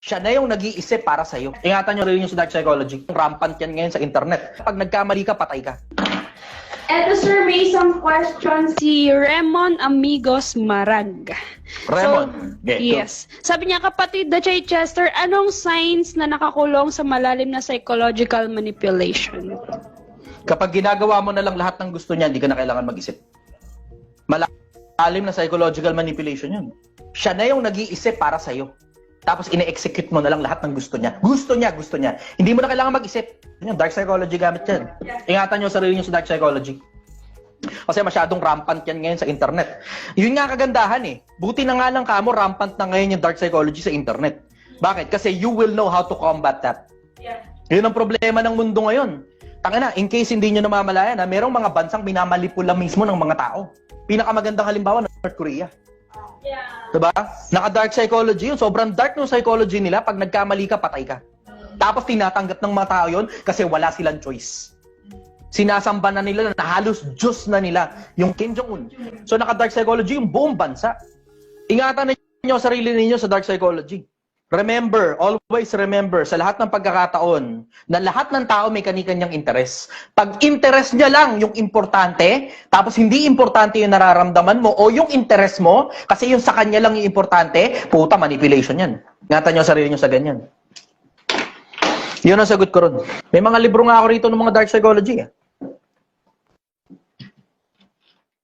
Siya na yung nag-iisip para sa'yo. Ingatan nyo rin yung dark psychology. Rampant yan ngayon sa internet. Pag nagkamali ka, patay ka. Eto sir, may isang question. Si Remon Amigos Marag. Raymond. So, yes. Sabi niya, kapatid na Chay Chester, anong signs na nakakulong sa malalim na psychological manipulation? Kapag ginagawa mo na lang lahat ng gusto niya, hindi ka na kailangan mag-isip. Malalim na psychological manipulation yun. Siya na yung nag-iisip para sa'yo. Tapos ine-execute mo na lang lahat ng gusto niya. Gusto niya, gusto niya. Hindi mo na kailangan mag-isip. Yan, dark psychology gamit yan. Ingatan nyo sarili nyo sa dark psychology. Kasi masyadong rampant yan ngayon sa internet. Yun nga kagandahan eh. Buti na nga lang kamo, rampant na ngayon yung dark psychology sa internet. Bakit? Kasi you will know how to combat that. Yun ang problema ng mundo ngayon. Tangina, in case hindi nyo namamalayan, ha, merong mga bansang minamanipula mismo ng mga tao. Pinakamagandang halimbawa, North Korea. Diba? Naka-dark psychology yun. Sobrang dark ng psychology nila. Pag nagkamali ka, patay ka. Tapos tinatanggap ng mga tao yun kasi wala silang choice. Sinasamba na nila na halos Diyos na nila yung Kim Jong-un. So naka-dark psychology yung buong bansa. Ingatan ninyo ang sarili ninyo sa dark psychology. Remember, always remember, sa lahat ng pagkakataon, na lahat ng tao may kanikanyang interes. Pag interest niya lang yung importante, tapos hindi importante yung nararamdaman mo o yung interest mo, kasi yung sa kanya lang yung importante, puta, manipulation yan. Ingatan niyo sarili niyo sa ganyan. Yun ang sagot ko ron. May mga libro nga ako rito ng mga dark psychology. Eh.